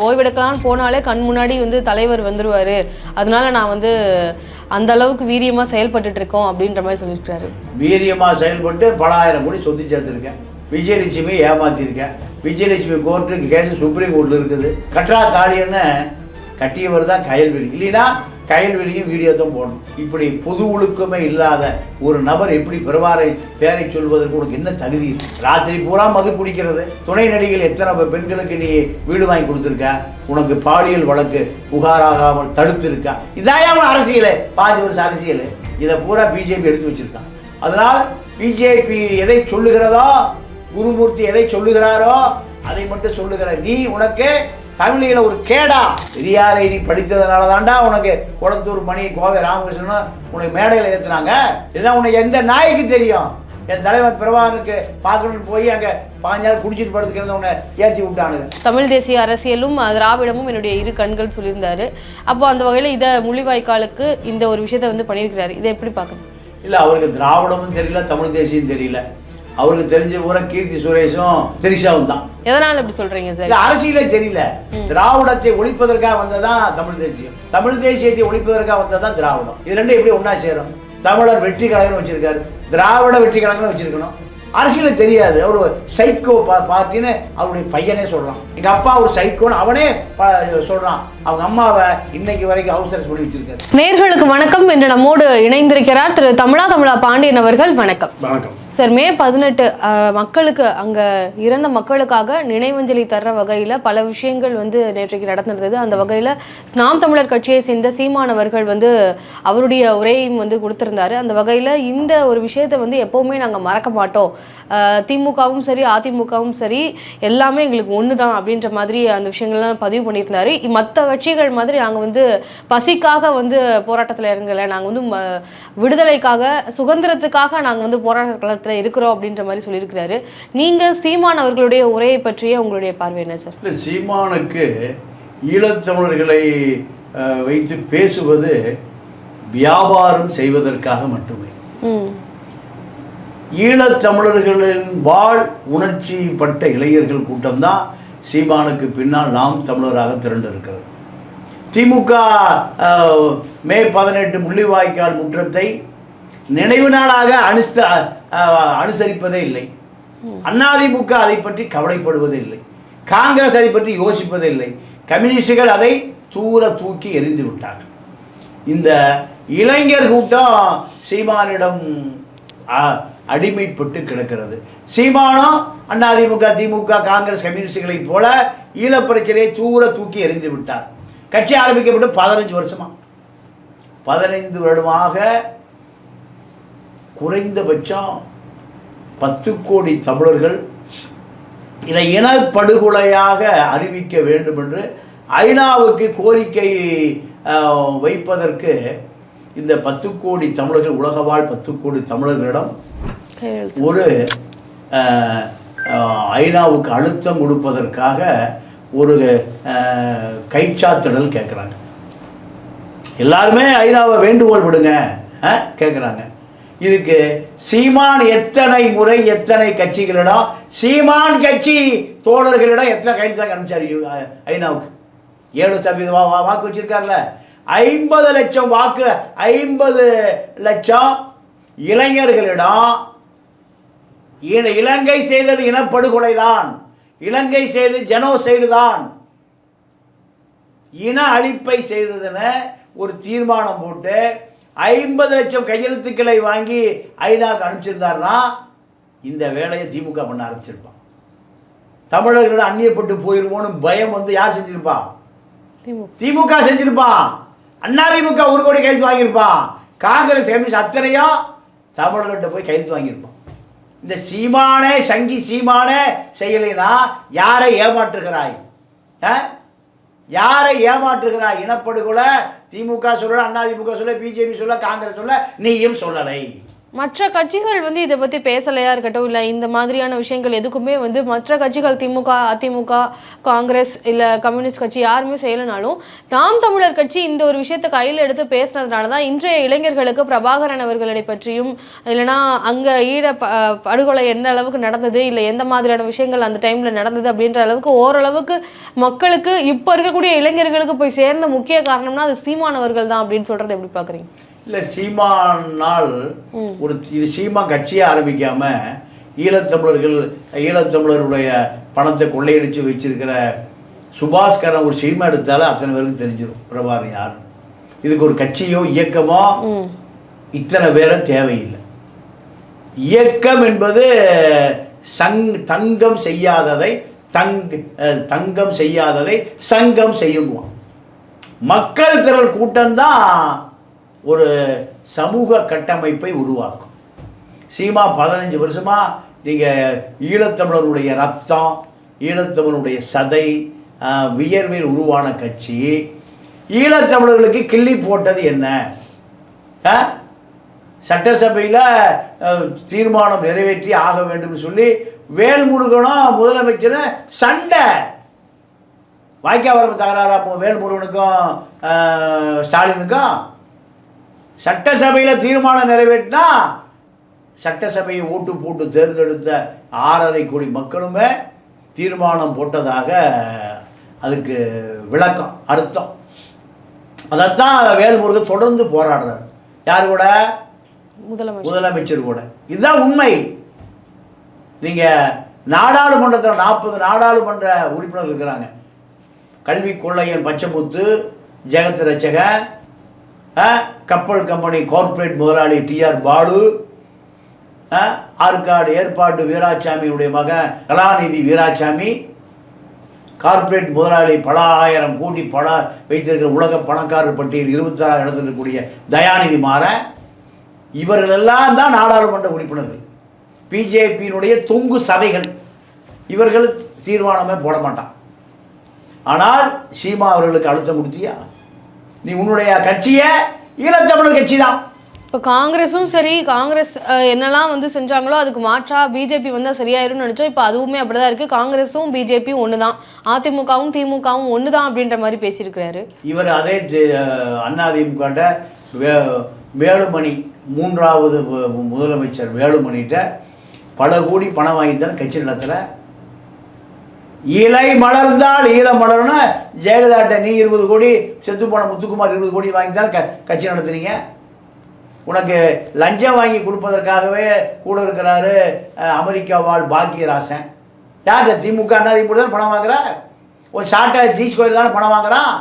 ஓய்வெடுக்கலாம்னு போனாலே கண் முன்னாடி வந்து தலைவர் வந்துடுவார் அதனால நான் வந்து அந்த அளவுக்கு வீரியமாக செயல்பட்டு இருக்கோம் அப்படின்ற மாதிரி சொல்லியிருக்காரு வீரியமாக செயல்பட்டு பல ஆயிரம் கோடி சொத்து சேர்த்துருக்கேன். விஜயலட்சுமி ஏமாத்திருக்கேன். விஜயலட்சுமி கோர்ட்டு கேஸ் சுப்ரீம் கோர்ட்டில் இருக்குது. கற்றா தாலின்னு கட்டியவர் தான் கயல்வெளி இல்லைன்னா கயல்வெளியும் வீடியோ தான் போடணும். இப்படி பொது ஒழுக்கமே இல்லாத ஒரு நபர் எப்படி பெருமாறை பேரை சொல்வதற்கு உனக்கு என்ன தகுதி? ராத்திரி பூரா மது குடிக்கிறது. துணை நடிகள் எத்தனை பெண்களுக்கு நீ வீடு வாங்கி கொடுத்துருக்க? உனக்கு பாலியல் வழக்கு புகாராகாமல் தடுத்திருக்கா? இதாயா அவன் அரசியல்? பாஞ்சு வருஷம் அரசியல். இதை பூரா பிஜேபி எடுத்து வச்சிருக்கான் அதனால் பிஜேபி எதை சொல்லுகிறதோ குருமூர்த்தி எதை சொல்லுகிறாரோ அதை மட்டும் சொல்லுகிற நீ உனக்கு தமிழில் ஒரு கேடா. பெரியாரை நீ படித்ததுனால தாண்டா உனக்கு குளத்தூர் மணி கோவை ராமகிருஷ்ணன் உனக்கு மேடையில் ஏற்றுனாங்க இதெல்லாம் உனக்கு எந்த நாய்க்கு தெரியும்? என் தலைவர் பிரபாகருக்கு பார்க்கணும்னு போய் அங்கே பாஞ்சால் குடிச்சிட்டு படுத்துக்கிறது உன்னை ஏற்றி விட்டானுங்க தமிழ் தேசிய அரசியலும் திராவிடமும் என்னுடைய இரு கண்கள் சொல்லியிருந்தாரு. அப்போ அந்த வகையில் இதை முள்ளிவாய்க்காலுக்கு இந்த ஒரு விஷயத்தை வந்து பண்ணியிருக்கிறாரு. இதை எப்படி பார்க்கணும்? இல்லை அவருக்கு திராவிடமும் தெரியல தமிழ் தேசியம் தெரியல. அவருக்கு தெரிஞ்ச பூரா கீர்த்தி சுரேஷும் திரிஷாவும் தான். எதனால இப்படி சொல்றீங்க சார்? அரசியலே தெரியல. திராவிடத்தை ஒழிப்பதற்காக வந்ததான் தமிழ் தேசியம். தமிழ் தேசியத்தை ஒழிப்பதற்காக வந்ததான் திராவிடம். இது ரெண்டும் எப்படி ஒண்ணா சேரும்? தமிழர் வெற்றி கழகம் வச்சிருக்காரு. திராவிட வெற்றி கழகம் வச்சிருக்கணும். அரசியல தெரியாது. அவர் ஒரு சைக்கோ பா- பார்ட்டின்னு அவருடைய பையனே சொல்றான். எங்க அப்பா ஒரு சைக்கோன்னு அவனே சொல்றான். அவங்க அம்மாவை இன்னைக்கு வரைக்கும் அரெஸ்ட் பண்ணி வச்சிருக்காரு. நேர்களுக்கு வணக்கம் என்று நம்மோடு இணைந்திருக்கிறார் திரு தமிழா தமிழா பாண்டியன் அவர்கள். வணக்கம். வணக்கம். சார் மே பதினெட்டு மக்களுக்கு அங்கே இறந்த மக்களுக்காக நினைவஞ்சலி தர்ற வகையில் பல விஷயங்கள் வந்து நேற்றைக்கு நடந்திருந்தது. அந்த வகையில் நாம் தமிழர் கட்சியை சேர்ந்த சீமானவர்கள் வந்து அவருடைய உரையும் வந்து கொடுத்துருந்தாரு. அந்த வகையில் இந்த ஒரு விஷயத்தை வந்து எப்போவுமே நாங்கள் மறக்க மாட்டோம். திமுகவும் சரி அதிமுகவும் சரி எல்லாமே எங்களுக்கு ஒன்று தான் அப்படின்ற மாதிரி அந்த விஷயங்கள்லாம் பதிவு பண்ணியிருந்தாரு. மற்ற கட்சிகள் மாதிரி நாங்கள் வந்து பசிக்காக வந்து போராட்டத்தில் இறங்கலை. நாங்கள் வந்து ம- விடுதலைக்காக சுதந்திரத்துக்காக நாங்கள் வந்து போராட்டங்களை களத்தில் இருக்கிறோம் அப்படின்ற மாதிரி சொல்லியிருக்கிறாரு. நீங்கள் சீமான் அவர்களுடைய உரையை பற்றிய உங்களுடைய பார்வை என்ன சார்? இல்லை சீமானுக்கு ஈழத்தமிழர்களை வைத்து பேசுவது வியாபாரம் செய்வதற்காக மட்டுமே. ஈழத்தமிழர்களின் வாழ் உணர்ச்சி பட்ட இளைஞர்கள் கூட்டம்தான் சீமானுக்கு பின்னால் நாம் தமிழராக திரண்டு இருக்கிறது திமுக மே பதினெட்டு முள்ளிவாய்க்கால் முற்றத்தை நினைவு நாளாக அனுஷ்ட அனுசரிப்பதே இல்லை. அதிமுக அதை பற்றி கவலைப்படுவதே இல்லை. காங்கிரஸ் அதை பற்றி யோசிப்பதே இல்லை. கம்யூனிஸ்டுகள் அதை தூர தூக்கி எரிந்து விட்டார்கள். இந்த இளைஞர் கூட்டம் சீமானிடம் அ- அடிமைப்பட்டு கிடக்கிறது. சீமானம் அதிமுக திமுக காங்கிரஸ் கம்யூனிஸ்டுகளைப் போல ஈழப் பிரச்சனையை தூர தூக்கி எறிந்து விட்டார். கட்சி ஆரம்பிக்கப்பட்டு பதினஞ்சு வருஷமா. பதினைந்து வருடமாக குறைந்தபட்சம் பத்து கோடி தமிழர்கள் இதை இனப்படுகொலையாக அறிவிக்க வேண்டும் என்று ஐநாவுக்கு கோரிக்கை வைப்பதற்கு இந்த பத்து கோடி தமிழர்கள் உலக வாழ் பத்து கோடி தமிழர்களிடம் ஒரு ஐநாவுக்கு அழுத்தம் கொடுப்பதற்காக ஒரு கைச்சாத்திடல் கேட்குறாங்க. எல்லாருமே ஐநாவை வேண்டுகோள் விடுங்க கேட்குறாங்க. இதுக்கு சீமான் எத்தனை முறை எத்தனை கட்சிகளிடம் சீமான் கட்சி தோழர்களிடம் எத்தனை கைச்சாங்க அனுப்பிச்சார் ஐநாவுக்கு? ஏழு சதவீதம் வா வா- வாக்கு வச்சிருக்காருல. ஐம்பது லட்சம் வாக்கு ஐம்பது லட்சம் இளைஞர்களிடம் இலங்கை செய்தது இனப்படுகொலை தான் இலங்கை செய்து ஜெனோசைடு தான். இன அழிப்பை செய்ததுன்னு ஒரு தீர்மானம் போட்டு ஐம்பது லட்சம் கையெழுத்துக்களை வாங்கி ஐநாவுக்கு அனுப்பிச்சிருந்தாருன்னா இந்த வேலையை திமுக பண்ண ஆரம்பிச்சிருப்பான். தமிழர்களிடம் அந்நியப்பட்டு போயிருவோன்னு பயம் வந்து யார் செஞ்சிருப்பா? திமுக. செஞ்சிருப்பான். அதிமுக ஒரு கோடி கையெழுத்து வாங்கியிருப்பான். காங்கிரஸ் கம்யூனிஸ்ட் அத்தனையும் தமிழர்கிட்ட போய் கையெழுத்து வாங்கியிருப்பான். இந்த சீமானே சங்கி சீமானே செய்யலைனா யாரை ஏமாற்றுகிறாய்? யாரை ஏமாற்றுகிறாய் இனப்படுகொலை. திமுக சொல்லல அதிமுக சொல்ல பிஜேபி சொல்ல காங்கிரஸ் சொல்ல நீயும் சொல்லலை. மற்ற கட்சிகள் வந்து இதை பத்தி பேசலையா இருக்கட்டும் இல்ல இந்த மாதிரியான விஷயங்கள் எதுக்குமே வந்து மற்ற கட்சிகள் திமுக அதிமுக காங்கிரஸ் இல்ல கம்யூனிஸ்ட் கட்சி யாருமே செய்யலைனாலும் நாம் தமிழர் கட்சி இந்த ஒரு விஷயத்தை கையில் எடுத்து பேசினதுனால தான் இன்றைய இளைஞர்களுக்கு பிரபாகரன் அவர்களை பற்றியும் இல்லைன்னா அங்க ஈழ ப- படுகொலை எந்த அளவுக்கு நடந்தது இல்ல எந்த மாதிரியான விஷயங்கள் அந்த டைம்ல நடந்தது அப்படின்ற அளவுக்கு ஓரளவுக்கு மக்களுக்கு இப்ப இருக்கக்கூடிய இளைஞர்களுக்கு போய் சேர்ந்த முக்கிய காரணம்னா அது சீமானவர்கள் தான் அப்படின்னு சொல்றது எப்படி பாக்குறீங்க? இல்லை சீமானால் ஒரு இது சீமா கட்சியை ஆரம்பிக்காம ஈழத்தமிழர்கள் ஈழத்தமிழருடைய பணத்தை கொள்ளையடிச்சு வச்சிருக்கிற சுபாஸ்கரன் ஒரு சினிமா எடுத்தாலும் அத்தனை பேருக்கு தெரிஞ்சிடும் பிரபாகரன் யார்? இதுக்கு ஒரு கட்சியோ இயக்கமோ இத்தனை பேரை தேவையில்லை. இயக்கம் என்பது சங் தங்கம் செய்யாததை தங் தங்கம் செய்யாததை சங்கம் செய்யுங்குவான். மக்கள் திரள் கூட்டம்தான் ஒரு சமூக கட்டமைப்பை உருவாக்கும். சீமா பதினஞ்சு வருஷமாக நீங்கள் ஈழத்தமிழருடைய ரத்தம் ஈழத்தமிழருடைய சதை வியர்வில் வியர்வையில் உருவான கட்சி. ஈழத்தமிழர்களுக்கு கிள்ளி போட்டது என்ன? ஆ? சட்டசபையில் தீர்மானம் நிறைவேற்றி ஆக வேண்டும் சொல்லி வேல்முருகனும் முதலமைச்சரும் சண்டை. வாய்க்கா வரப்பு தகராறா வேல்முருகனுக்கும் ஸ்டாலினுக்கும். சட்டசபையில் தீர்மானம் நிறைவேற்றினா சட்டசபையை ஓட்டு போட்டு தேர்ந்தெடுத்த ஆறரை கோடி மக்களுமே தீர்மானம் போட்டதாக அதுக்கு விளக்கம் அர்த்தம். அதைத்தான் வேல்முருகன் தொடர்ந்து போராடுறாரு. யார் கூட? முதலமைச்சர். முதலமைச்சர் கூட. இதுதான் உண்மை. நீங்க நாடாளுமன்றத்தில் நாற்பது நாடாளுமன்ற உறுப்பினர் இருக்கிறாங்க. கல்வி கொள்ளையன் பச்சைமுத்து ஜெகத் ரச்சக ஆ, கப்பல் கம்பெனி கார்ப்பரேட் முதலாளி டிஆர் பாலு. ஆற்காடு ஏற்பாடு வீராசாமியுடைய மகன் கலாநிதி வீராசாமி. கார்ப்பரேட் முதலாளி பல ஆயிரம் கோடி பல வைத்திருக்கிற உலக பணக்காரர் பட்டியல் இருபத்தாறு இடத்தில் இருக்கக்கூடிய தயாநிதி மாறன். இவர்களெல்லாம் தான் நாடாளுமன்ற உறுப்பினர்கள். பிஜேபியினுடைய தொங்கு சபைகள். இவர்கள் தீர்மானமே போட மாட்டான் ஆனால் சீமா அவர்களுக்கு அழுத்தம் கொடுத்தியா? நீ உன்னுடைய கட்சியை ஈழத்தமிழர் கட்சி தான் இப்போ காங்கிரஸும் சரி காங்கிரஸ் என்னெல்லாம் வந்து செஞ்சாங்களோ அதுக்கு மாற்றா பிஜேபி வந்தால் சரியாயிரும்னு நினச்சோம். இப்போ அதுவுமே அப்படிதான் இருக்கு. காங்கிரஸும் பிஜேபியும் ஒன்று தான் அதிமுகவும் திமுகவும் ஒன்று தான் அப்படின்ற மாதிரி பேசியிருக்கிறாரு. இவர் அதே அண்ணாதிமுக வே வேலுமணி மூன்றாவது முதலமைச்சர் வேலுமணிகிட்ட பல கோடி பணம் வாங்கித்தான் கட்சி நடத்தல. இலை மலர்ந்தால் ஈழ மலர்னா ஜெயலலிதாட்ட நீ இருபது கோடி செத்து போன முத்துக்குமார் இருபது கோடி வாங்கித்தானே க கட்சி நடத்துனீங்க. உனக்கு லஞ்சம் வாங்கி கொடுப்பதற்காகவே கூட இருக்கிறாரு அமெரிக்கா வாழ் பாக்கியராசன் யார் திமுக அண்ணா திமுக தான் பணம் வாங்குற? ஒரு சாட்டை ஜி ஸ்கொயர் தானே பணம் வாங்குறான்?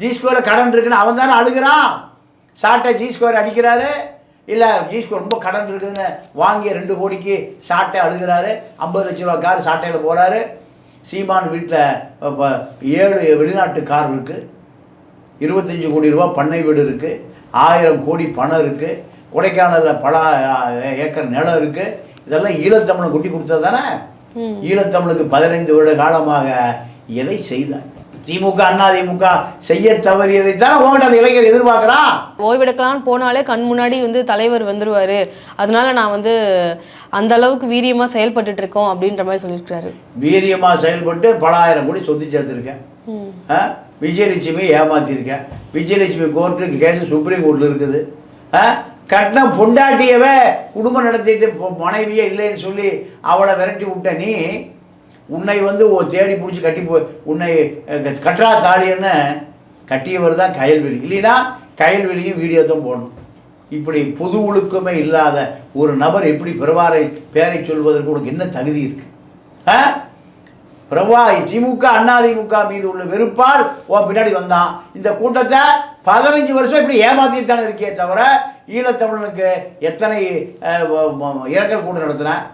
ஜி ஸ்கொயரில் கடன் இருக்குன்னு அவன் தானே அழுகிறான். சாட்டை ஜி ஸ்கொயர் அடிக்கிறாரு. இல்லை ஜி ஸ்கொயர் ரொம்ப கடன் இருக்குதுன்னு வாங்கிய ரெண்டு கோடிக்கு சாட்டை அழுகிறாரு. ஐம்பது லட்ச ரூபா கார் சாட்டையில் போகிறாரு சீமான் வீட்டில் ஏழு வெளிநாட்டு கார் இருக்குது இருபத்தஞ்சி கோடி ரூபா பண்ணை வீடு இருக்கு. ஆயிரம் கோடி பணம் இருக்கு. கொடைக்கானலில் பல ஏக்கர் நிலம் இருக்கு. இதெல்லாம் ஈழத்தமிழன் குட்டி கொடுத்தது தானே. ஈழத்தமிழுக்கு பதினைந்து வருட காலமாக எதை செய்தார்? திமுக அண்ணா திமுக செய்ய தவறியதை தானே உங்கள்கிட்ட அந்த இளைஞர் எதிர்பார்க்குறான் ஓய்வெடுக்கலாம்னு போனாலே கண் முன்னாடி வந்து தலைவர் வந்துருவாரு. அதனால நான் வந்து அந்த அளவுக்கு வீரியமா செயல்பட்டுட்டு இருக்கோம் அப்படின்ற மாதிரி சொல்லியிருக்கிறாரு. வீரியமாக செயல்பட்டு பல ஆயிரம் கோடி சொத்து சேர்த்துருக்கேன்? விஜயலட்சுமி ஏமாத்திருக்கேன். விஜயலட்சுமி கோர்ட்டு கேஸ் சுப்ரீம் கோர்ட்டில் இருக்குது? கட்டின பொண்டாட்டியவே குடும்பம் நடத்திட்டு மனைவியே இல்லைன்னு சொல்லி அவளை விரட்டி விட்ட நீ உன்னை வந்து ஓ தேடி பிடிச்சி கட்டி போ உன்னை கற்றா தாலின்னு கட்டியவர் தான் கயல்வெளி. இல்லைன்னா கயல்வெளியும் வீடியோ தான் போடணும். இப்படி பொது ஒழுக்கமே இல்லாத ஒரு நபர் எப்படி பிரபாரை பேரை சொல்வதற்கு உனக்கு என்ன தகுதி இருக்கு? ஆ? பிரபா திமுக அதிமுக மீது உள்ள வெறுப்பால் ஓ பின்னாடி வந்தான். இந்த கூட்டத்தை பதினஞ்சு வருஷம் இப்படி ஏமாத்திட்டு தானே இருக்கே தவிர ஈழத்தமிழனுக்கு எத்தனை இறக்கல் இரங்கல் கூட்டம் நடத்தினேன்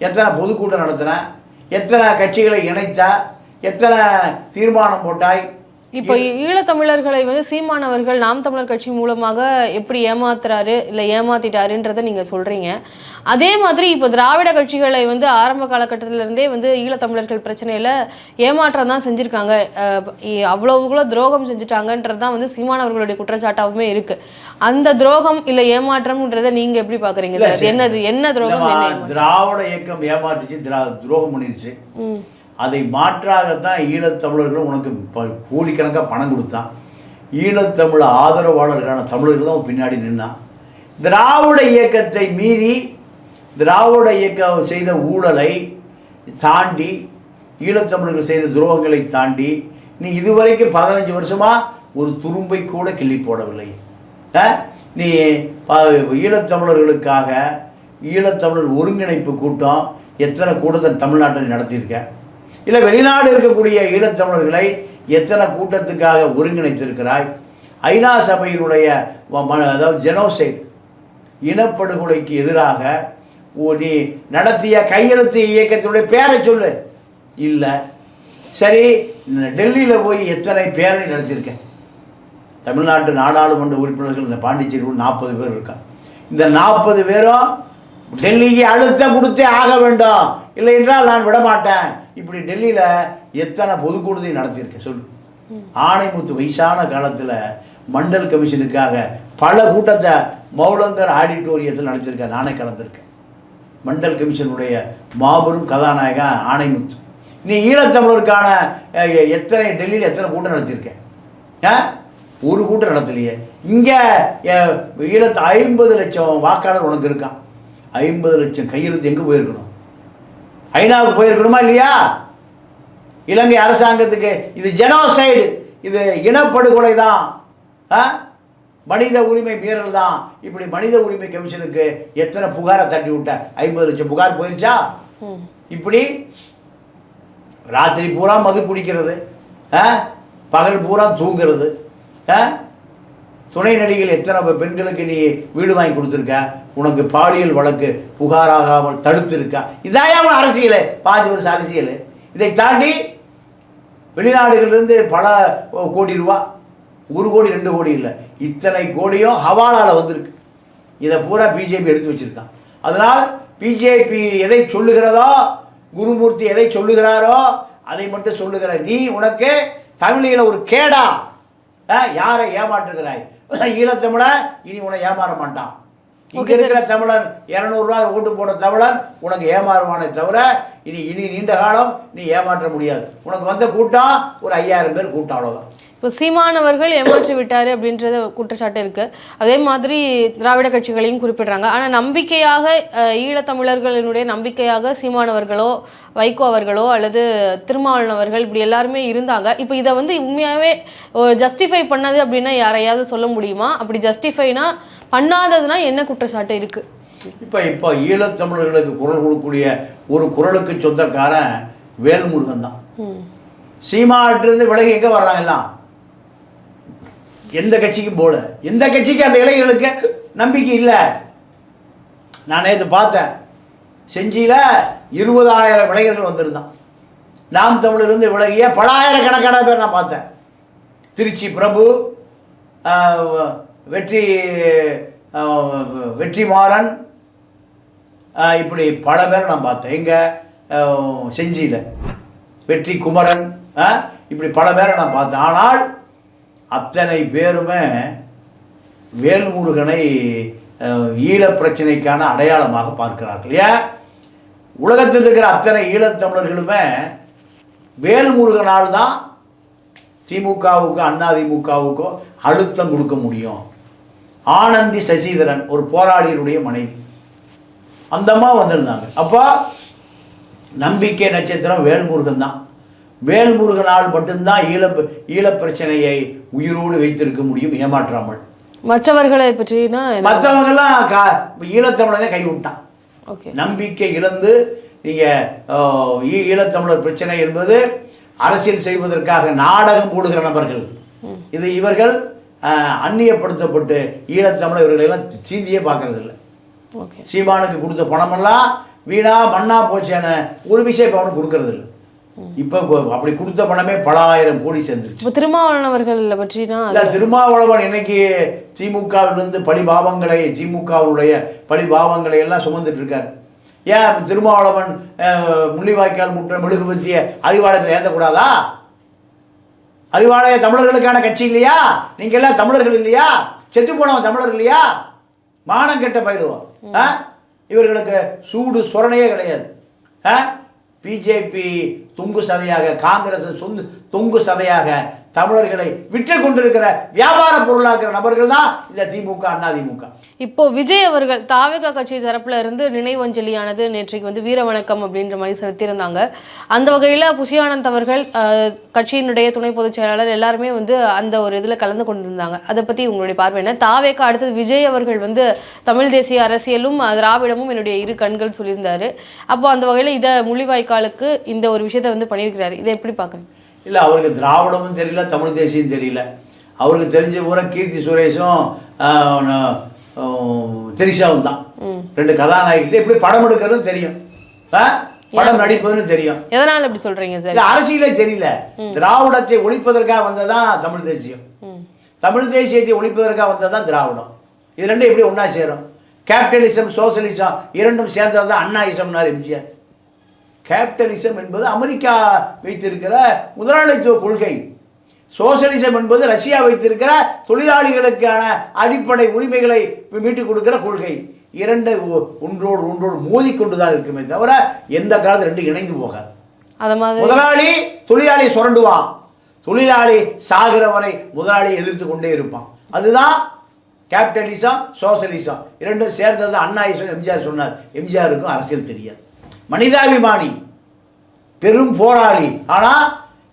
எத்தனை பொதுக்கூட்டம் நடத்தினேன் எத்தனை கட்சிகளை இணைத்தா எத்தனை தீர்மானம் போட்டாய் இப்போ ஈழத்தமிழர்களை வந்து சீமானவர்கள் நாம் தமிழர் கட்சி மூலமாக எப்படி ஏமாத்துறாரு இல்லை ஏமாத்திட்டாருன்றதை நீங்க சொல்றீங்க. அதே மாதிரி இப்போ திராவிட கட்சிகளை வந்து ஆரம்ப காலகட்டத்தில இருந்தே வந்து ஈழத்தமிழர்கள் பிரச்சனையில ஏமாற்றம் தான் செஞ்சிருக்காங்க. அவ்வளவுக்குள்ள துரோகம் செஞ்சுட்டாங்கன்றது தான் வந்து சீமானவர்களுடைய குற்றச்சாட்டாவுமே இருக்கு. அந்த துரோகம் இல்லை ஏமாற்றம்ன்றதை நீங்க எப்படி பாக்குறீங்க சார்? என்னது? என்ன துரோகம்? திராவிட இயக்கம் ஏமாற்றுச்சு திரா துரோகம் பண்ணிருச்சு. அதை மாற்றாகத்தான் ஈழத்தமிழர்களும் உனக்கு ப- கோடிக்கணக்காக பணம் கொடுத்தான். ஈழத்தமிழ் ஆதரவாளர்களான தமிழர்கள் தான் பின்னாடி நின்னான். திராவிட இயக்கத்தை மீறி திராவிட இயக்கம் செய்த ஊழலை தாண்டி ஈழத்தமிழர்கள் செய்த துரோகங்களை தாண்டி நீ இதுவரைக்கும் பதினஞ்சு வருஷமாக ஒரு துரும்பை கூட கிள்ளி போடவில்லை. நீ ப- ஈழத்தமிழர்களுக்காக ஈழத்தமிழர் ஒருங்கிணைப்பு கூட்டம் எத்தனை கூட்டத்தை தமிழ்நாட்டில் நடத்தியிருக்க? இல்லை வெளிநாடு இருக்கக்கூடிய ஈழத்தமிழர்களை எத்தனை கூட்டத்துக்காக ஒருங்கிணைத்திருக்கிறாய்? ஐநா சபையினுடைய வ- அதாவது ஜெனோசைட் இனப்படுகொலைக்கு எதிராக நீ நடத்திய கையெழுத்து இயக்கத்தினுடைய பேரை சொல்லு. இல்லை. சரி டெல்லியில் போய் எத்தனை பேரணி நடத்தியிருக்கேன் தமிழ்நாட்டு நாடாளுமன்ற உறுப்பினர்கள் இந்த பாண்டிச்சேரி நாற்பது பேர் இருக்காங்க. இந்த நாற்பது பேரும் டெல்லிக்கு அழுத்தம் கொடுத்தே ஆக வேண்டும். இல்லை என்றால் நான் விட மாட்டேன் இப்படி டெல்லியில் எத்தனை பொதுக்கூட்டத்தை நடத்தியிருக்கேன் சொல்லு. ஆணைமுத்து வயசான காலத்தில் மண்டல் கமிஷனுக்காக பல கூட்டத்தை மௌலங்கர் ஆடிட்டோரியத்தில் நடத்தியிருக்கேன் நானே கலந்துருக்கேன். மண்டல் கமிஷனுடைய மாபெரும் கதாநாயகன் ஆணைமுத்து. நீ ஈழத்தமிழருக்கான எத்தனை டெல்லியில் எத்தனை கூட்டம் நடத்தியிருக்கேன்? ஆ? ஒரு கூட்டம் நடத்தலையே. இங்கே ஈழத்து ஐம்பது லட்சம் வாக்காளர் உனக்கு இருக்கான். ஐம்பது லட்சம் கையெழுத்து எங்கே போயிருக்கணும்? ஐநாவுக்கு போயிருக்கணுமா இல்லையா இலங்கை அரசாங்கத்துக்கு இது ஜெனோசைடு இது இனப்படுகொலை தான்? மனித உரிமை மீறல் தான் இப்படி மனித உரிமை கமிஷனுக்கு எத்தனை புகாரை தட்டி விட்ட ஐம்பது லட்சம் புகார் போயிருச்சா இப்படி ராத்திரி பூரா மது குடிக்கிறது? பகல் பூரா தூங்குறது ஆ? துணை நடிகள் எத்தனை பெண்களுக்கு நீ வீடு வாங்கி கொடுத்துருக்க? உனக்கு பாலியல் வழக்கு புகாராகாமல் தடுத்திருக்கா. இதாயாமல் அரசியல்? பாஞ்சு வருஷம் அரசியல். இதை தாண்டி வெளிநாடுகளிலிருந்து பல ஓ, கோடி ரூபா ஒரு கோடி ரெண்டு கோடி இல்லை. இத்தனை கோடியும் ஹவாலாவில் வந்திருக்கு. இதை பூரா பிஜேபி எடுத்து வச்சிருக்கான். அதனால் பிஜேபி எதை சொல்லுகிறதோ குருமூர்த்தி எதை சொல்லுகிறாரோ அதை மட்டும் சொல்லுகிற நீ உனக்கு தமிழில் ஒரு கேடா யாரை ஏமாற்றுகிறாய்? ஈழத்தமிழ இனி உன்னை ஏமாற மாட்டான். இங்க. இருக்கிற தமிழன் இரநூறுவா ஓட்டு போட்ட தமிழன் உனக்கு ஏமாறுவானே தவிர இனி இனி நீண்ட காலம் நீ ஏமாற்ற முடியாது. உனக்கு வந்த கூட்டம் ஒரு ஐயாயிரம் பேர் கூட்டம் அவ்வளோதான் இப்போ சீமானவர்கள் ஏமாற்றி விட்டாரு அப்படின்றத குற்றச்சாட்டு இருக்கு. அதே மாதிரி திராவிட கட்சிகளையும் குறிப்பிடுறாங்க. ஆனா நம்பிக்கையாக ஈழத்தமிழர்களினுடைய நம்பிக்கையாக சீமானவர்களோ வைகோ அவர்களோ அல்லது திருமாவளவன் அவர்கள் இப்படி எல்லாருமே இருந்தாங்க. இப்போ இதை வந்து உண்மையாவே ஒரு ஜஸ்டிஃபை பண்ணது அப்படின்னா யாரையாவது சொல்ல முடியுமா? அப்படி ஜஸ்டிஃபைனா பண்ணாததுன்னா என்ன குற்றச்சாட்டு இருக்கு? இப்போ இப்போ ஈழத்தமிழர்களுக்கு குரல் கொடுக்கக்கூடிய ஒரு குரலுக்கு சொந்தக்காரன் வேல்முருகன் தான். சீமாட்டிருந்து விலகி எங்கே வர்றாங்க எல்லாம்? எந்த கட்சிக்கும் போல. எந்த கட்சிக்கும் அந்த இளைஞர்களுக்கு நம்பிக்கை இல்லை. நான் நேற்று பார்த்தேன். செஞ்சியில் இருபதாயிரம் இளைஞர்கள் வந்திருந்தான். நாம் தமிழிலிருந்து விலகிய பல ஆயிரக்கணக்கான பேர் நான் பார்த்தேன். திருச்சி பிரபு வெற்றி வெற்றிமாறன் இப்படி பல பேரை நான் பார்த்தேன். எங்கே செஞ்சியில். வெற்றி குமரன் இப்படி பல பேரை நான் பார்த்தேன். ஆனால் அத்தனை பேருமே வேல்முருகனை ஈழ ஈழப் பிரச்சனைக்கான அடையாளமாக பார்க்கிறார்கள். ஏன்? உலகத்தில் இருக்கிற அத்தனை ஈழத்தமிழர்களுமே வேல்முருகனால் தான் திமுகவுக்கு அண்ணா திமுகவுக்கும் அழுத்தம் கொடுக்க முடியும். ஆனந்தி சசிதரன் ஒரு போராளியருடைய மனைவி. அந்தம்மா வந்திருந்தாங்க. அப்போ நம்பிக்கை நட்சத்திரம் வேல்முருகன் தான். வேல்முருகனால் மட்டும்தான் ஈழ ஈழப் பிரச்சனையை உயிரோடு வைத்திருக்க முடியும் ஏமாற்றாமல். மற்றவர்களை பற்றினா மற்றவங்கெல்லாம் கா ஈழத்தமிழனே கைவிட்டான். ஓகே. நம்பிக்கை இழந்து நீங்கள் ஈழத்தமிழர் பிரச்சனை என்பது அரசியல் செய்வதற்காக நாடகம் போடுகிற நபர்கள். இது இவர்கள் அந்நியப்படுத்தப்பட்டு ஈழத்தமிழர் இவர்களெல்லாம் சீந்தியே பார்க்கறது இல்லை ஓகே. சீமானுக்கு கொடுத்த பணமெல்லாம் வீணா மண்ணா போச்சேன ஒரு விஷயம் இப்போ அவனுக்கு கொடுக்கறது இல்லை இப்போ அப்படி கொடுத்த பணமே பல ஆயிரம் கோடி சேர்ந்துருச்சு. திருமாவளவன் அவர்கள் பற்றினா இல்ல திருமாவளவன் இன்னைக்கு திமுகவிலிருந்து பழி பாவங்களை திமுகவுடைய பழி பாவங்களை எல்லாம் சுமந்துட்டு இருக்காரு. ஏன் திருமாவளவன் முள்ளிவாய்க்கால் முற்ற மெழுகுபத்திய அறிவாலயத்தில் ஏந்தக்கூடாதா? அறிவாலய தமிழர்களுக்கான கட்சி இல்லையா? நீங்க எல்லாம் தமிழர்கள் இல்லையா? செத்து போனவன் தமிழர் இல்லையா? மானம் கெட்ட பயிடுவோம்? இவர்களுக்கு சூடு சொரணையே கிடையாது. பிஜேபி தொங்கு சதையாக காங்கிரஸ் சொந்த தொங்கு சதையாக தமிழர்களை விற்று கொண்டிருக்கிற வியாபார பொருளாக்குற நபர்கள் தான் இந்த திமுக அண்ணா திமுக. இப்போ விஜய் அவர்கள் தாவக கட்சி தரப்புல இருந்து நினைவஞ்சலியானது நேற்றைக்கு வந்து வீர வணக்கம் அப்படின்ற மாதிரி செலுத்தியிருந்தாங்க. அந்த வகையில புஷியானந்த் அவர்கள் கட்சியினுடைய துணை பொதுச் செயலாளர் எல்லாருமே வந்து அந்த ஒரு இதுல கலந்து கொண்டிருந்தாங்க. அதை பத்தி உங்களுடைய பார்வை என்ன? தாவேக்கா அடுத்தது விஜய் அவர்கள் வந்து தமிழ் தேசிய அரசியலும் திராவிடமும் என்னுடைய இரு கண்கள் சொல்லியிருந்தாரு. அப்போ அந்த வகையில இதை முள்ளிவாய்க்காலுக்கு இந்த ஒரு விஷயத்தை வந்து பண்ணியிருக்கிறாரு. இதை எப்படி பார்க்குறீங்க? இல்லை அவருக்கு திராவிடமும் தெரியல தமிழ் தேசியம் தெரியல. அவருக்கு தெரிஞ்ச பூரா கீர்த்தி சுரேஷும் திரிஷாவும் தான். ரெண்டு கதாநாயகிட்டு எப்படி படம் எடுக்கிறதும் தெரியும்? படம் நடிப்பதுன்னு தெரியும். எதனால இப்படி சொல்றீங்க சார்? அரசியலே தெரியல. திராவிடத்தை ஒழிப்பதற்காக வந்ததான் தமிழ் தேசியம். தமிழ் தேசியத்தை ஒழிப்பதற்காக வந்ததான் திராவிடம். இது ரெண்டும் எப்படி ஒண்ணா சேரும்? கேபிட்டலிசம் சோசலிசம் இரண்டும் சேர்ந்தது தான் அண்ணாயிசம்னார் எம்ஜிஆர். கேபிட்டலிசம் என்பது அமெரிக்கா வைத்திருக்கிற முதலாளித்துவ கொள்கை. சோசலிசம் என்பது ரஷ்யா வைத்திருக்கிற தொழிலாளிகளுக்கான அடிப்படை உரிமைகளை மீட்டுக் கொடுக்கிற கொள்கை. இரண்டு ஒன்றோடு ஒன்றோடு மோதிக்கொண்டு தான் இருக்குமே தவிர எந்த காலத்து ரெண்டு இணைந்து போகாது. மாதிரி முதலாளி தொழிலாளி சுரண்டுவான். தொழிலாளி சாகிற வரை முதலாளி எதிர்த்து கொண்டே இருப்பான். அதுதான் கேபிட்டலிசம் சோசலிசம் இரண்டும் சேர்ந்தது அண்ணாயிசம் எம்ஜிஆர் சொன்னார். எம்ஜிஆருக்கும் அரசியல் தெரியாது. மனிதாபிமானி பெரும் போராளி. ஆனால்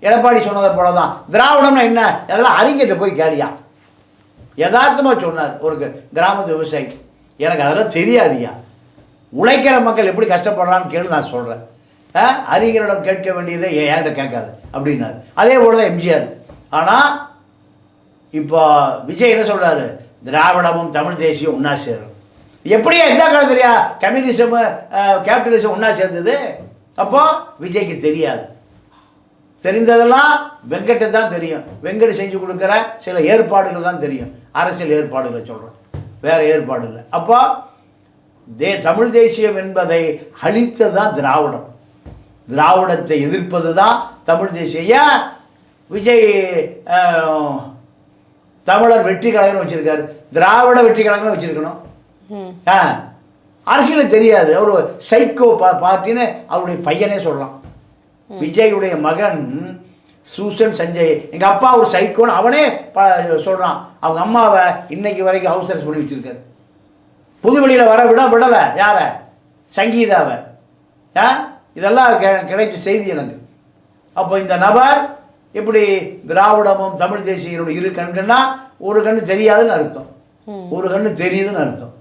எடப்பாடி சொன்னதை போல தான் திராவிடம்னா என்ன? அதெல்லாம் அறிஞர்கிட்ட போய் கேளியா. யதார்த்தமாக சொன்னார் ஒரு கிராமத்து விவசாயி எனக்கு அதெல்லாம் தெரியாதுயா உழைக்கிற மக்கள் எப்படி கஷ்டப்படுறான்னு கேள்வி நான் சொல்கிறேன் அறிஞரிடம் கேட்க வேண்டியதை என் என்கிட்ட கேட்காது? அப்படின்னாரு. அதே போல தான் எம்ஜிஆர். ஆனால் இப்போ விஜய் என்ன சொல்கிறாரு திராவிடமும் தமிழ் தேசியம் ஒன்றா சேரும். எப்படியா எந்த காலத்துலையா? கம்யூனிசம் கேபிட்டலிசம் ஒன்றா சேர்ந்தது? அப்போ விஜய்க்கு தெரியாது. தெரிந்ததெல்லாம் வெங்கட்டை தான் தெரியும். வெங்கட் செஞ்சு கொடுக்குற சில ஏற்பாடுகள் தான் தெரியும். அரசியல் ஏற்பாடுகளை சொல்கிறோம் வேறு ஏற்பாடு இல்லை. அப்போ தே தமிழ் தேசியம் என்பதை அழித்தது தான் திராவிடம். திராவிடத்தை எதிர்ப்பது தான் தமிழ் தேசியம். ஏன்? விஜய் தமிழர் வெற்றி கழகம்னு வச்சிருக்காரு. திராவிட வெற்றி கழகம்னு வச்சிருக்கணும். அரசியல் தெரியாது. அவர் சைக்கோ பா பார்ட்டின்னு அவருடைய பையனே சொல்லலாம். விஜயுடைய மகன் சூசன் சஞ்சய். எங்கள் அப்பா ஒரு சைக்கோன்னு அவனே சொல்கிறான் அவங்க அம்மாவை இன்னைக்கு வரைக்கும் ஹவுஸ் அரெஸ்ட் பண்ணி வச்சிருக்காரு. புது வெளியில் வர விட விடலை. யாரை? சங்கீதாவை. ஆ? இதெல்லாம் கி- கிடைத்த செய்தி எனக்கு. அப்போ இந்த நபர் இப்படி திராவிடமும் தமிழ் தேசியருடைய இரு கண்கள்னா ஒரு கண்ணு தெரியாதுன்னு அர்த்தம். ஒரு கண்ணு தெரியுதுன்னு அர்த்தம்.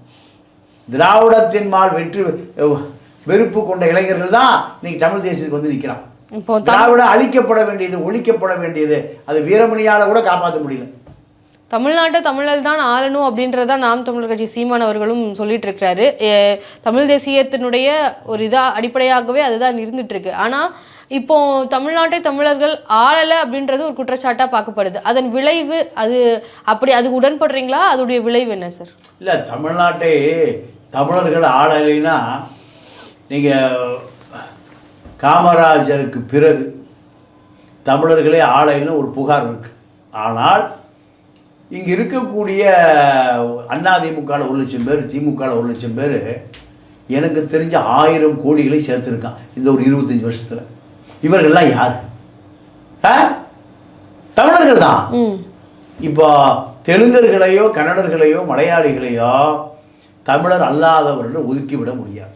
திராவிடத்தின் மால் வெற்றி வெறுப்பு கொண்ட இளைஞர்கள் தான் இன்னைக்கு தமிழ் தேசியத்துக்கு வந்து நிற்கிறான் இப்போ த- திராவிடம் அழிக்கப்பட வேண்டியது ஒழிக்கப்பட வேண்டியது அது வீரமணியால கூட காப்பாற்ற முடியல. தமிழ்நாட்டை தமிழர் தான் ஆளணும் அப்படின்றத நாம் தமிழர் கட்சி சீமான் அவர்களும் சொல்லிட்டு இருக்கிறாரு. தமிழ் தேசியத்தினுடைய ஒரு இதா அடிப்படையாகவே அதுதான் இருந்துட்டு இருக்கு ஆனா இப்போ தமிழ்நாட்டை தமிழர்கள் ஆளலை அப்படின்றது ஒரு குற்றச்சாட்டா பார்க்கப்படுது. அதன் விளைவு அது அப்படி அதுக்கு உடன்படுறீங்களா? அதோடைய விளைவு என்ன சார்? இல்லை தமிழ்நாட்டை தமிழர்கள் ஆளலைன்னா நீங்கள் காமராஜருக்கு பிறகு தமிழர்களே ஆலைன்னு ஒரு புகார் இருக்கு. ஆனால் இங்கே இருக்கக்கூடிய அதிமுகவில் ஒரு லட்சம் பேர் திமுகவில் ஒரு லட்சம் பேர் எனக்கு தெரிஞ்ச ஆயிரம் கோடிகளை சேர்த்துருக்கான் இந்த ஒரு இருபத்தஞ்சி வருஷத்தில். இவர்கள்லாம் யார்? தமிழர்கள் தான் இப்போ தெலுங்கர்களையோ கன்னடர்களையோ மலையாளிகளையோ தமிழர் அல்லாதவர்கள் ஒதுக்கிவிட முடியாது.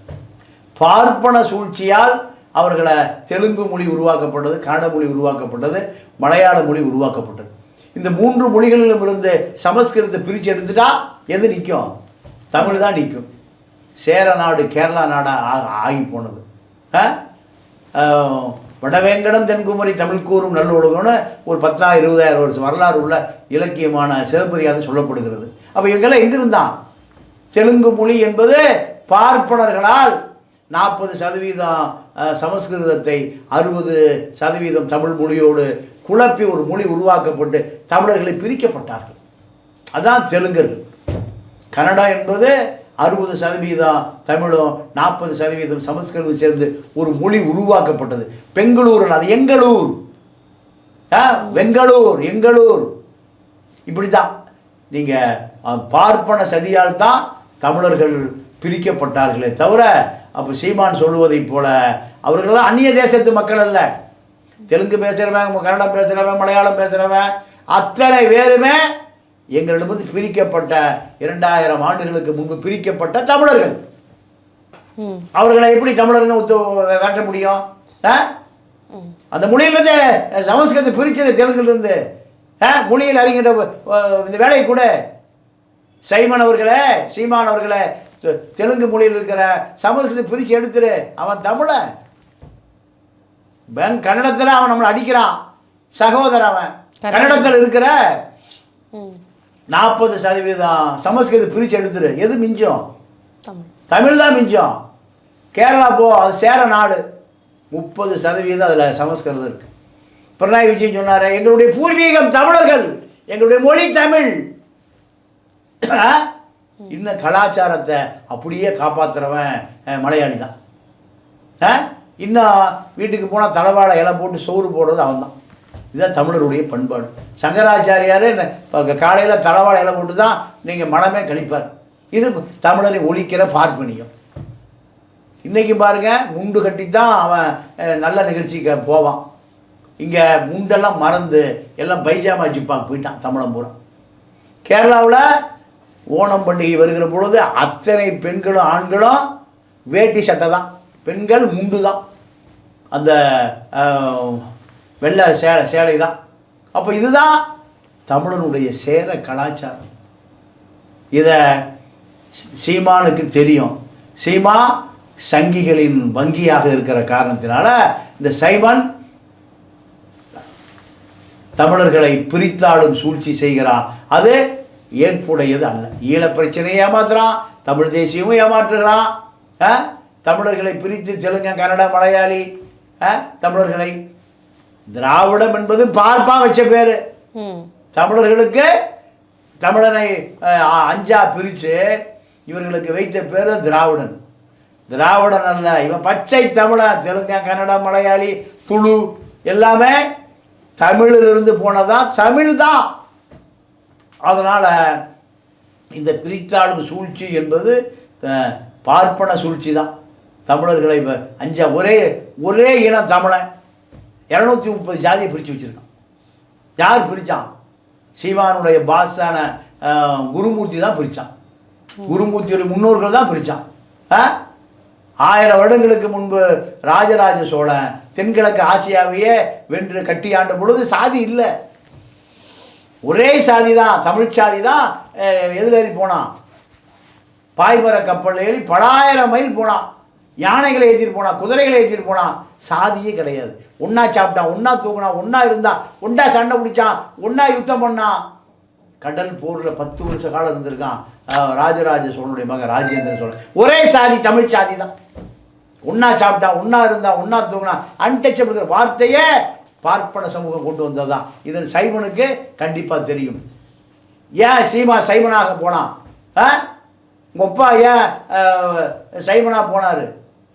பார்ப்பன சூழ்ச்சியால் அவர்களை தெலுங்கு மொழி உருவாக்கப்பட்டது கன்னட மொழி உருவாக்கப்பட்டது மலையாள மொழி உருவாக்கப்பட்டது. இந்த மூன்று மொழிகளிலும் இருந்து சமஸ்கிருதத்தை பிரித்து எடுத்துட்டா எது நிற்கும் தமிழ் தான் நிற்கும் சேர நாடு கேரளா நாடா ஆகி போனது. ஆ? வடவேங்கடம் தென்குமரி தமிழ் கூறும் நல்லொழுகம்னு ஒரு பத்தாயிரம் இருபதாயிரம் வருஷம் வரலாறு உள்ள இலக்கியமான சிலப்பதிகாரம் சொல்லப்படுகிறது. அப்போ இவங்கெல்லாம் எங்கிருந்தான்? தெலுங்கு மொழி என்பது பார்ப்பனர்களால் நாற்பது சதவீதம் சமஸ்கிருதத்தை அறுபது சதவீதம் தமிழ் மொழியோடு குழப்பி ஒரு மொழி உருவாக்கப்பட்டு தமிழர்களை பிரிக்கப்பட்டார்கள். அதான் தெலுங்கர்கள் கன்னடா என்பது அறுபது சதவீதம் தமிழும் நாற்பது சதவீதம் சமஸ்கிருதம் சேர்ந்து ஒரு மொழி உருவாக்கப்பட்டது. பெங்களூர் அது எங்களூர். ஆ, வெங்களூர் எங்களூர். இப்படி தான் நீங்கள் பார்ப்பன சதியால் தான் தமிழர்கள் பிரிக்கப்பட்டார்களே தவிர அப்போ சீமான் சொல்லுவதைப் போல அவர்களெல்லாம் அந்நிய தேசத்து மக்கள் அல்ல. தெலுங்கு பேசுகிறவன் கன்னடம் பேசுகிறவன் மலையாளம் பேசுகிறவன் அத்தனை பேருமே எங்களிடமிருந்து பிரிக்கப்பட்ட இரண்டாயிரம் ஆண்டுகளுக்கு முன்பு பிரிக்கப்பட்ட தமிழர்கள். அவர்களை எப்படி தமிழர்னு ஒத்து காட்ட முடியும்? அந்த மொழியிலேருந்து சமஸ்கிருதத்தை பிரிச்சது தெலுங்குலேருந்து. மொழியில் அஹ், இந்த வேலையை கூட. சைமன் அவர்களே சீமான் அவர்களே தெ- தெலுங்கு மொழியில் இருக்கிற சமஸ்கிருதத்தை பிரித்து எடுத்துரு. அவன் தமிழன் பெங் கன்னடத்தில் அவன் நம்மளை அடிக்கிறான். சகோதரன் அவன். கன்னடத்தில் இருக்கிற நாற்பது சதவீதம் சமஸ்கிருதத்தை பிரித்து எடுத்துரு. எது மிஞ்சம்? தமிழ். தமிழ் தான் மிஞ்சம். கேரளா போ அது சேர நாடு. முப்பது சதவீதம் அதில் சமஸ்கிருதம் இருக்கு. பினராயி விஜயன் சொன்னார் எங்களுடைய பூர்வீகம் தமிழர்கள் எங்களுடைய மொழி தமிழ்? இன்னும் கலாச்சாரத்தை அப்படியே காப்பாற்றுறவன் மலையாளி தான் ஆ? இன்னும் வீட்டுக்கு போனால் தலைவாழை இலை போட்டு சோறு போடுறது அவன் தான் இதுதான் தமிழருடைய பண்பாடு. சங்கராச்சாரியார் காலையில் தலைவாழை இலை போட்டு தான் நீங்கள் மனமே கழிப்பார். இது தமிழரை ஒழிக்கிற பார்ப்பனியம். இன்றைக்கி பாருங்க முண்டு கட்டி தான் அவன் நல்ல நிகழ்ச்சிக்கு போவான். இங்கே முண்டெல்லாம் மறந்து எல்லாம் பைஜாமா ஜிப்பாக்கு போயிட்டான் தமிழன் பூரா. கேரளாவில் ஓணம் பண்டிகை வருகிற பொழுது அத்தனை பெண்களும் ஆண்களும் வேட்டி சட்டை தான். பெண்கள் முண்டு தான். அந்த வெள்ள வெள்ளை சேலை சேலை தான். அப்போ இதுதான் தமிழனுடைய சேர கலாச்சாரம். இதை சீமானுக்கு தெரியும். சீமா சங்கிகளின் வங்கியாக இருக்கிற காரணத்தினால இந்த சைமன் தமிழர்களை பிரித்தாடும் சூழ்ச்சி செய்கிறான். அது ஏற்புடையது அல்ல? ஈழப் பிரச்சனையை ஏமாத்துறான் தமிழ் தேசியமும் ஏமாற்றுகிறான்? தமிழர்களை பிரித்து தெலுங்க கன்னட மலையாளி? தமிழர்களை திராவிடம் என்பது பார்ப்பா வச்ச பேரு. தமிழர்களுக்கு தமிழனை அஞ்சா பிரித்து இவர்களுக்கு வைத்த பேர் திராவிடன். திராவிடன் அல்ல இவன் பச்சை தமிழன் தெலுங்கு கன்னடா மலையாளி துளு எல்லாமே தமிழிலிருந்து போனதான் தமிழ் தான். அதனால் இந்த பிரித்தாளும் சூழ்ச்சி என்பது பார்ப்பன சூழ்ச்சி தான். தமிழர்களை இப்ப அஞ்சா ஒரே ஒரே இனம் தமிழன். இரநூத்தி முப்பது ஜாதியை பிரித்து வச்சுருக்கான். யார் பிரித்தான் சீமானுடைய பாஸான குருமூர்த்தி தான் பிரித்தான் குருமூர்த்தியுடைய முன்னோர்கள் தான் பிரித்தான் ஆயிரம் வருடங்களுக்கு முன்பு ராஜராஜ சோழன் தென்கிழக்கு ஆசியாவையே வென்று கட்டி ஆண்ட பொழுது சாதி இல்லை. ஒரே சாதி தான் தமிழ் சாதி தான் எதில் ஏறி போனான்? பாய்மர கப்பல் ஏறி பலாயிரம் மைல் போனான். யானைகளை ஏற்றிட்டு போனான் குதிரைகளை ஏற்றிட்டு போனான். சாதியே கிடையாது. ஒன்றா சாப்பிட்டான் ஒன்றா தூங்கினான் ஒன்றா இருந்தான் ஒன்றா சண்டை பிடிச்சான் ஒன்றா யுத்தம் பண்ணான். கடல் போரில் பத்து வருஷ காலம் இருந்திருக்கான். ராஜராஜ சோழனுடைய மகன் ராஜேந்திர சோழன். ஒரே சாதி தமிழ் சாதி தான் ஒன்றா சாப்பிட்டான் ஒன்றா இருந்தான் ஒன்றா தூங்கினான். அன்டச்சபிள்ங்கிற வார்த்தையே பார்ப்பன சமூகம் கொண்டு வந்ததுதான். இது சைவனுக்கு கண்டிப்பாக தெரியும். ஏன் சீமா சைவனாக போனான்? ஆ? உங்கள் அப்பா ஏன் சைவனாக போனார்?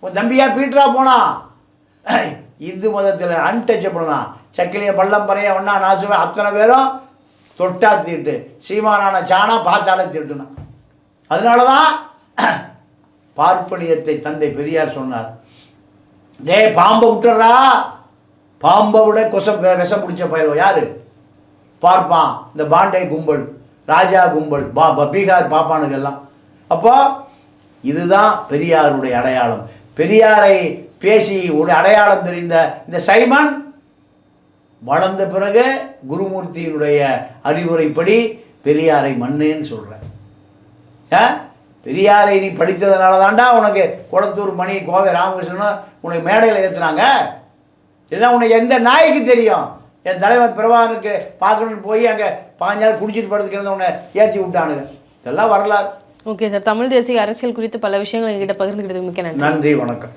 உன் தம்பியா பீட்டரா போனான்? இந்து மதத்தில் அன்டச்சபிள்னா சக்கிலிய பள்ளம்பறைய ஒன்னா ஒன்றா நாசுவே அத்தனை பேரும் தொட்டா தீட்டு. சீமானான சாணா பார்த்தாலே தீட்டுனா அதனால தான் பார்ப்பனியத்தை தந்தை பெரியார் சொன்னார். டேய் பாம்பை விட்டுறா பாம்பை விட கொச விஷம் பிடிச்ச பயிர் யாரு? பார்ப்பான் இந்த பாண்டே கும்பல் ராஜா கும்பல் பா ப- பீகார் பாப்பானுங்கெல்லாம் அப்போ இதுதான் பெரியாருடைய அடையாளம். பெரியாரை பேசி ஒரு அடையாளம் தெரிந்த இந்த சைமன் வளர்ந்த பிறகு குருமூர்த்தியினுடைய அறிவுரைப்படி பெரியாரை மண்ணுன்னு சொல்கிறேன் ஆ? பெரியாரை நீ படித்ததுனால தாண்டா உனக்கு குளத்தூர் மணி கோவை ராமகிருஷ்ணன் உனக்கு மேடையில் ஏற்றுனாங்க இல்லைன்னா உனக்கு எந்த நாய்க்கு தெரியும்? என் தலைவன் பிரபாகரனுக்கு பார்க்கணும்னு போய் அங்கே பாஞ்சால் குடிச்சிட்டு படுத்துக்கிறது உன்னை ஏற்றி விட்டானுங்க. இதெல்லாம் வரலாறு. ஓகே சார் தமிழ் தேசிய அரசியல் குறித்து பல விஷயங்கள் எங்கிட்ட பகிர்ந்துக்கிட்டதுக்கு மிக்க நன்றி. நன்றி வணக்கம்.